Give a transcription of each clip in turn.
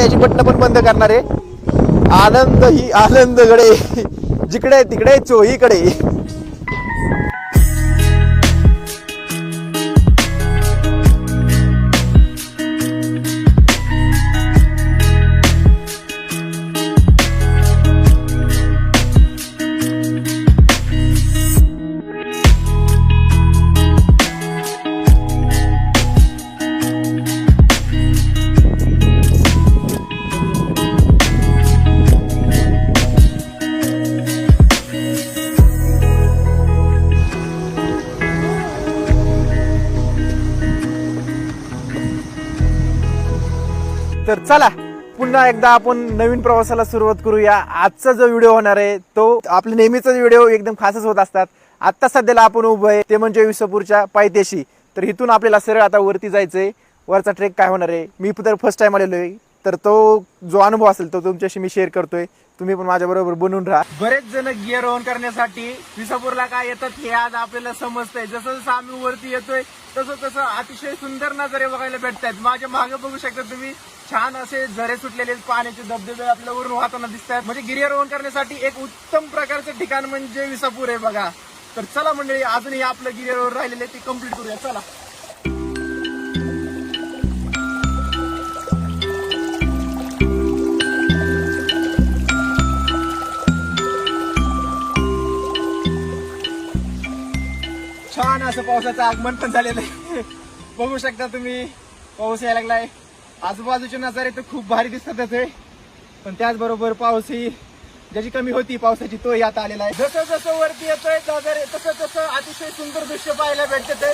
याची बटणं पण बंद करणार आहे. आनंद ही आनंदकडे जिकडे तिकडे चोहीकडे. चला पुन्हा एकदा आपण नवीन प्रवासाला सुरुवात करूया. आजचा जो व्हिडिओ होणार आहे तो आपल्या नेहमीचा व्हिडिओ एकदम खासच होत असतात. आत्ता सध्याला आपण उभं आहे ते म्हणजे विसपूरच्या पायथ्याशी. तर इथून आपल्याला सरळ आता वरती जायचंय. वरचा ट्रेक काय होणार आहे? मी तर फर्स्ट टाइम आलेलो आहे. तर तो जो अनुभव असेल तो तुमच्याशी मी शेअर करतोय. तुम्ही पण माझ्या बरोबर बनून राहा. बरेच जण गिअर ऑन करण्यासाठी विसापूरला काय येतात हे आज आपल्याला समजतंय. जसं जसं आम्ही वरती येतोय तसं तसं अतिशय सुंदर नजरे बघायला भेटतात माझ्या मागे बघू शकता तुम्ही छान असे झरे सुटलेले पाण्याचे धबधबे आपल्या वरून वाहताना दिसतात म्हणजे गिरियर ऑन करण्यासाठी एक उत्तम प्रकारचं ठिकाण म्हणजे विसापूर आहे बघा. तर चला मंडळी अजूनही आपलं गिरियर राहिलेलं ते कंप्लीट करूया. चला. असं पावसाचं आगमन पण झालेलं आहे. बघू शकता तुम्ही पाऊस यायला लागलाय. आजूबाजूचे नजारे तर खूप भारी दिसतातच आहे पण त्याचबरोबर पाऊसही ज्याची कमी होती पावसाची तोही आता आलेला आहे. जसं जसं वरती येतोय नजारे तसं तसं अतिशय सुंदर दृश्य पाहायला भेटते ते.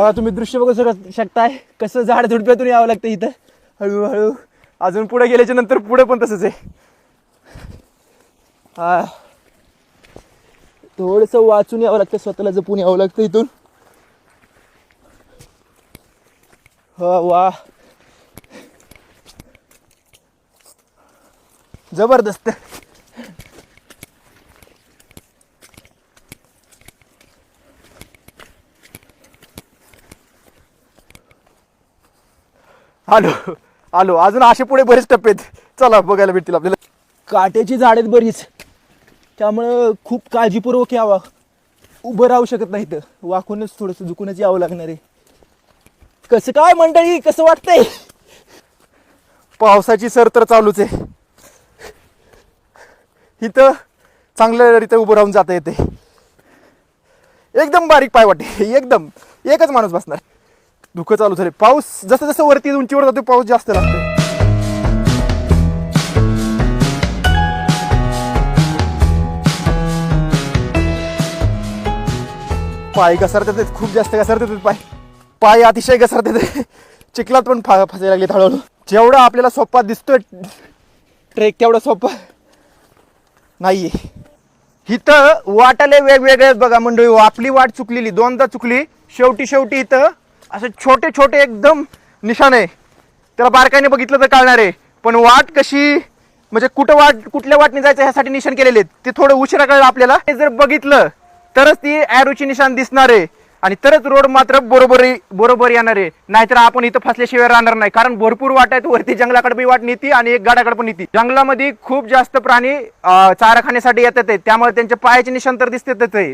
बघा तुम्ही दृश्य बघू शकताय. कसं झाड झुडप्यातून यावं लागतं इथं. हळूहळू. अजून पुढे गेल्याच्यानंतर पुढे पण तसंच आहे. हा. थोडस वाचून यावं लागतं स्वतःला जपून यावं लागतं इथून. हा वा. जबरदस्त. आलो आलो. अजून असे पुढे बरेच टप्पे आहेत. चला बघायला भेटतील आपल्याला. काट्याची झाड आहेत बरीच. त्यामुळं खूप काळजीपूर्वक यावा. उभं राहू शकत नाही तर वाकूनच थोडंसं झुकूनच यावं लागणार आहे. कसं काय मंडळी कसं वाटतंय? पावसाची सर तर चालूच आहे. इथं चांगल्यारीत्या उभं राहून जाता येते. एकदम बारीक पाय वाटे. एकदम. एकच माणूस बसणार. धुकं चालू झाले. पाऊस जसं जसं वरती उंचीवर जातो पाऊस जास्त लागतो पाय घसरतात खूप जास्त घसरतात पाय. पाय अतिशय घसरतात चिखलात पण फा फसायला लागले हळूहळू. जेवढा आपल्याला सोपा दिसतोय ट्रेक तेवढा सोपा नाहीये. इथं वाटाले वेगवेगळे बघा मंडळी. आपली वाट चुकलेली दोनदा चुकली. शेवटी शेवटी इथं असे छोटे छोटे एकदम निशाण. आहे त्याला बारकाईने बघितलं तर कळणार आहे. पण वाट कशी म्हणजे कुठं वाट कुठल्या वाटने जायचं ह्यासाठी निशाण केलेले आहेत ते थोडं उशिरा कळलं आपल्याला. हे जर बघितलं तरच ती ॲरोची निशाण दिसणार आहे. आणि तरच रोड मात्र बरोबर बरोबर येणार आहे. नाहीतर आपण इथं फसल्याशिवाय राहणार नाही. कारण भरपूर वाट आहेत. वरती जंगलाकडे बी वाट नेती आणि एक गाड्याकडे पण नेती. जंगलामध्ये खूप जास्त प्राणी चारा खाण्यासाठी येतात त्यामुळे त्यांच्या पायाचे निशाण तर दिसतातच आहे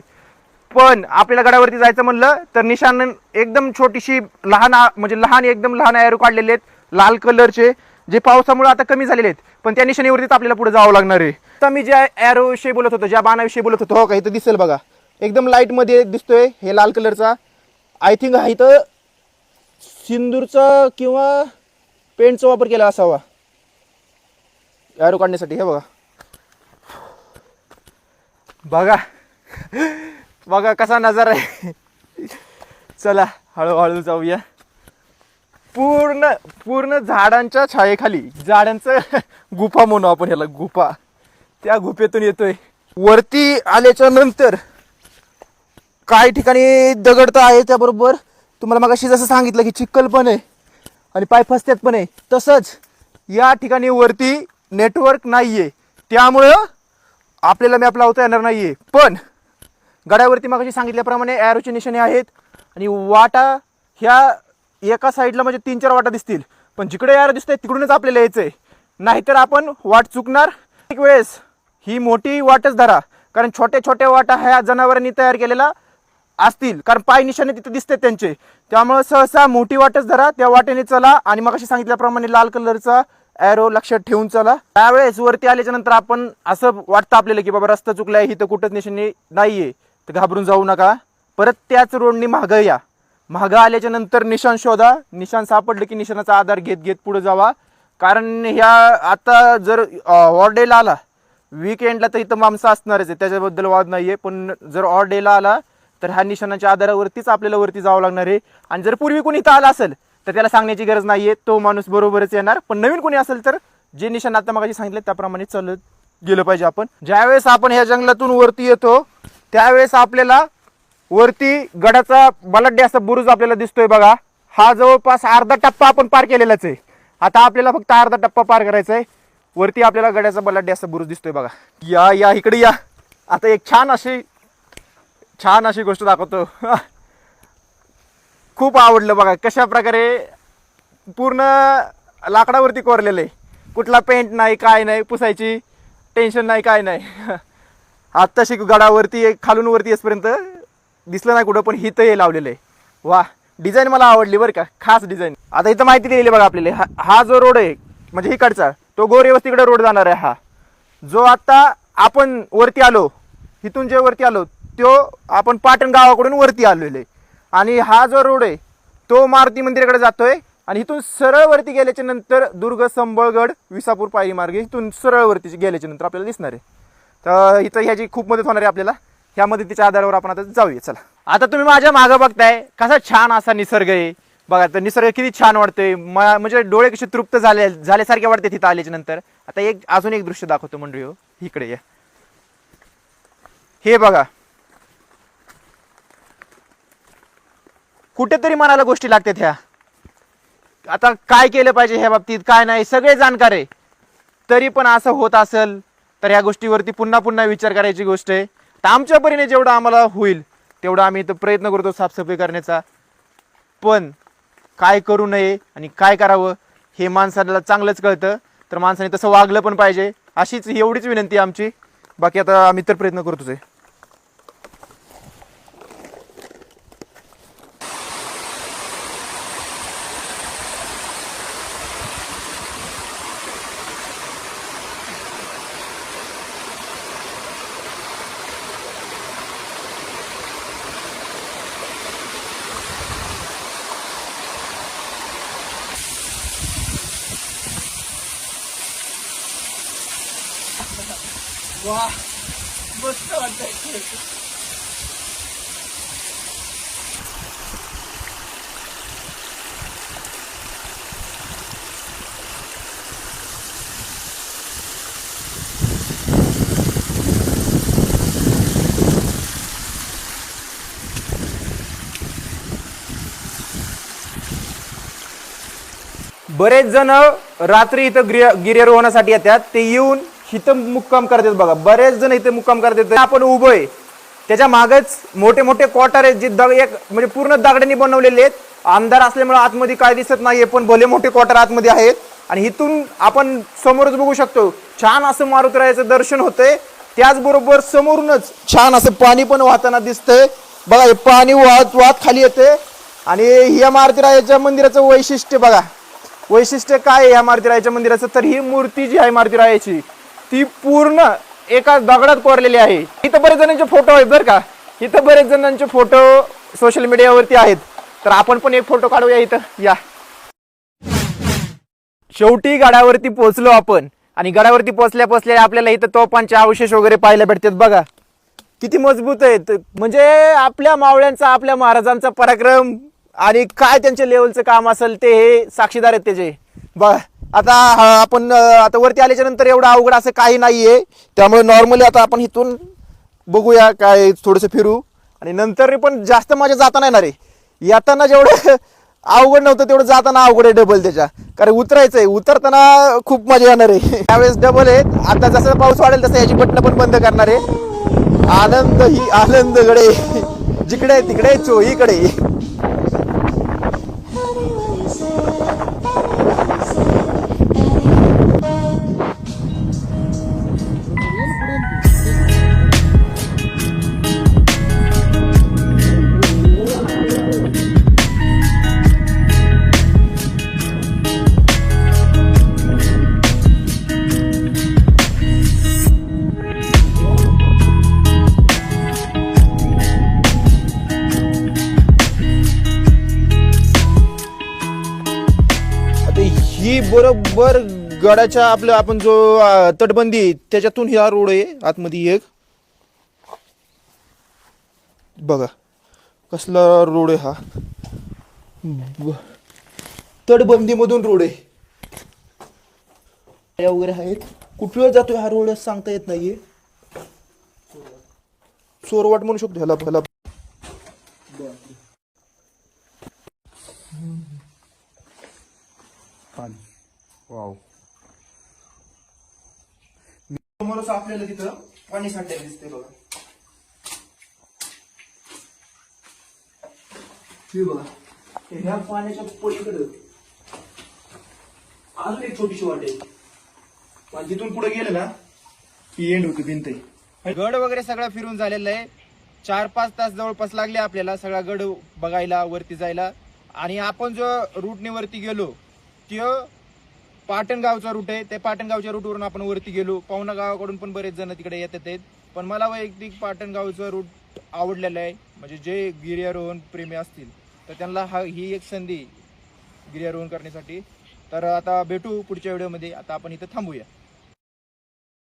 पण आपल्याला गडावरती जायचं म्हणलं तर निशान एकदम छोटीशी लहान म्हणजे लहान एकदम लहान एरो काढलेले आहेत लाल कलरचे जे पावसामुळे आता कमी झालेले आहेत. पण त्या निशाणीवरतीच आपल्याला पुढे जावं लागणार आहे. तर मी ज्या ॲरोविषयी बोलत होतो ज्या बाणाविषयी बोलत होतो हो का इथं दिसेल बघा. एकदम लाईटमध्ये दिसतोय हे लाल कलरचा आय थिंक हा इथं सिंदूरचा किंवा पेंटचा वापर केला असावा. एरो काढण्यासाठी हे बघा. बघा. बघा कसा नजारा आहे. चला हळूहळू जाऊया. पूर्ण पूर्ण झाडांच्या छायेखाली झाडांचं गुफा म्हणू आपण ह्याला गुफा. त्या गुफेतून येतोय. वरती आल्याच्यानंतर काही ठिकाणी दगड तर आहे त्याबरोबर. तुम्हाला मागाशी जसं सांगितलं की चिक्कल पण आहे आणि पाय फसत्यात पण आहे. तसंच या ठिकाणी वरती नेटवर्क नाही आहे त्यामुळं आपल्याला मॅप लावता येणार नाही आहे पण गड्यावरती मग सांगितल्याप्रमाणे ॲरोचे निशाणे आहेत. आणि वाटा ह्या एका साईडला म्हणजे तीन चार वाटा दिसतील. पण जिकडे ॲरो आहे तिकडूनच आपल्याला यायचं आहे नाहीतर आपण वाट चुकणार. एक वेळेस ही मोठी वाटच धरा. कारण छोट्या छोट्या वाटा ह्या जनावरांनी तयार केलेला असतील. कारण पाय निशाणे तिथे दिसते त्यांचे. त्यामुळं सहसा मोठी वाटच धरा. त्या वाटेने चला. आणि मग सांगितल्याप्रमाणे लाल कलरचा ॲरो लक्षात ठेवून चला. त्यावेळेस वरती आल्याच्यानंतर आपण असं वाटतं आपल्याला की बाबा रस्ता चुकला ही तर कुठंच निशाणे आहे तर घाबरून जाऊ नका. परत त्याच रोडनी मागं या. मागं आल्याच्यानंतर निशाण शोधा. निशाण सापडलं की निशाणाचा आधार घेत घेत पुढे जावा. कारण ह्या आता जर ऑर डेला आला विकेंडला तर इथं माणसं असणारच आहे त्याच्याबद्दल वाद नाही आहे पण जर ऑर डेला आला तर ह्या निशाणाच्या आधारावरतीच आपल्याला वरती जावं लागणार आहे. आणि जर पूर्वी कोणी इथं आला असेल तर त्याला सांगण्याची गरज नाही आहे तो माणूस बरोबरच येणार. पण नवीन कोणी असेल तर जे निशाण आता मागाशी सांगितलं त्याप्रमाणे चालत गेलं पाहिजे आपण. ज्यावेळेस आपण ह्या जंगलातून वरती येतो त्यावेळेस आपल्याला वरती गडाचा बलाढ्य असा बुरुज आपल्याला दिसतोय बघा. हा जवळपास अर्धा टप्पा आपण पार केलेलाच आहे. आता आपल्याला फक्त अर्धा टप्पा पार करायचा आहे. वरती आपल्याला गड्याचा बलाढ्य असा बुरुज दिसतोय बघा. या या इकडे या. आता एक छान अशी छान अशी गोष्ट दाखवतो. खूप आवडलं बघा. कशा प्रकारे पूर्ण लाकडावरती कोरलेलं आहे. कुठला पेंट नाही काय नाही पुसायची टेन्शन नाही काय नाही. आत्ताशी गडावरती खालून वरती येसपर्यंत दिसलं नाही कुठं पण हिथं हे लावलेलं आहे. वा डिझाईन मला आवडली बरं का खास डिझाईन आता इथं माहिती दिलेली बघा आपल्याला हा हा जो रोड आहे म्हणजे इकडचा तो गोरे वस्तीकडे रोड जाणार आहे हा. जो आत्ता आपण वरती आलो इथून जे वरती आलो तो आपण पाटण गावाकडून वरती आलेलो आहे. आणि हा जो रोड आहे तो मारुती मंदिराकडे जातोय आणि इथून सरळ वरती गेल्याच्यानंतर दुर्ग संबळगड विसापूर पायरी मार्गे इथून सरळ वरती गेल्याच्यानंतर आपल्याला दिसणार आहे. तर इथं ह्याची खूप मदत होणार आहे आपल्याला. ह्या मदतीच्या आधारावर आपण आता जाऊया. चला. आता तुम्ही माझ्या मागं बघताय. कसा छान असा निसर्ग आहे. बघा तर निसर्ग किती छान वाटतोय. म्हणजे डोळे कसे तृप्त झाले झाल्यासारखे वाटते तिथं आल्याच्यानंतर. आता एक अजून एक दृश्य दाखवतो मंडळी हो. इकडे या. हे बघा. कुठेतरी मनाला गोष्टी लागतात ह्या. आता काय केलं पाहिजे ह्या बाबतीत? काय नाही? सगळे जाणकार आहे. तरी पण असं होत असेल तर ह्या गोष्टीवरती पुन्हा पुन्हा विचार करायची गोष्ट आहे. तर आमच्या परीने जेवढं आम्हाला होईल तेवढा आम्ही इथं प्रयत्न करतो साफसफाई करण्याचा. पण काय करू नये आणि काय करावं हे माणसाला चांगलंच कळतं. तर माणसाने तसं वागलं पण पाहिजे अशीच एवढीच विनंती आमची. बाकी आता आम्ही तर प्रयत्न करतोच आहे. बरेच जण रात्री इथं गिर्य गिर्यारोहणासाठी येतात. ते येऊन इथं मुक्काम करतात बघा. बरेच जण इथे मुक्काम करतात. आपण उभं आहे त्याच्या मागच मोठे मोठे क्वार्टर आहेत जे दग एक म्हणजे पूर्ण दगडांनी बनवलेले आहेत. अंधार असल्यामुळे आतमध्ये काय दिसत नाहीये पण भले मोठे क्वार्टर आतमध्ये आहेत. आणि इथून आपण समोरच बघू शकतो. छान असं मारुतीरायाचं दर्शन होतंय. त्याचबरोबर समोरूनच छान असं पाणी पण वाहताना दिसतंय. बघा हे पाणी वाहत वाहत खाली येते आणि या मारुतीरायाच्या मंदिराचं वैशिष्ट्य बघा. वैशिष्ट्य काय आहे या मारुतीरायाच्या मंदिराचं? तर ही मूर्ती जी आहे मारुतीरायाची ती पूर्ण एका दगडात कोरलेली आहे. इथं बरेच जणांचे फोटो आहेत बरं का. इथं बरेच जणांचे फोटो सोशल मीडियावरती आहेत. तर आपण पण एक फोटो काढूया इथं. या. शेवटी गडावरती पोहोचलो आपण. आणि गडावरती पोहोचल्या पोहोचल्या आपल्याला इथं तोफांचे अवशेष वगैरे पाहायला भेटतात बघा. किती मजबूत आहेत म्हणजे आपल्या मावळ्यांचा आपल्या महाराजांचा पराक्रम आणि काय त्यांच्या लेवलचं काम असेल ते हे साक्षीदार आहेत त्याचे. बघा. आता हा आपण आता वरती आल्याच्यानंतर एवढं अवघड असं काही नाहीये. त्यामुळे नॉर्मली आता आपण इथून बघूया काय थोडंसं फिरू. आणि नंतर पण जास्त माझ्या जाता नाही येणार आहे. येताना जेवढं अवघड नव्हतं तेवढं जाताना अवघड आहे डबल त्याच्या. कारण उतरायचं आहे उतरताना खूप मजा येणार आहे. त्यावेळेस डबल आहेत. आता जसं पाऊस वाढेल तसं याची बटणं पण बंद करणार आहे. आनंद ही आनंदकडे जिकडे तिकडे चोहीकडे. बरोबर गडाच्या आपलं आपण जो अं, तटबंदी आहे, त्याच्यातून हा रोड आहे आतमध्ये एक. बघा कसला रोड आहे हा. ब- तटबंदीमधून रोड आहे. गाड्या वगैरे आहेत कुठं जातोय हा रोड सांगता येत नाहीये. चोरवाट म्हणू शकतो ह्याला ह्याला. समोरच आपल्याला तिथं पाणी साठ्या दिसते बघा. हे बघा ह्या पाण्याच्या पलीकडे अजून एक छोटीशी वाट आहे. पण तिथून पुढे गेलं ना की एंड होती भिंत गड वगैरे सगळा फिरून झालेला आहे. चार पाच तास जवळपास लागले आपल्याला सगळा गड बघायला वरती जायला. आणि आपण जो रूटने वरती गेलो तो पाटणगावचा रूट आहे. त्या पाटणगावच्या रूटवरून आपण वरती गेलो. पाहुणा गावाकडून पण बरेच जण तिकडे येतात आहेत. पण मला वैयक्तिक पाटणगावचा रूट आवडलेला आहे. म्हणजे जे गिर्यारोहण प्रेमी असतील तर त्यांना हा ही एक संधी गिर्यारोहण करण्यासाठी. तर आता भेटू पुढच्या व्हिडिओमध्ये आता आपण इथं थांबूया.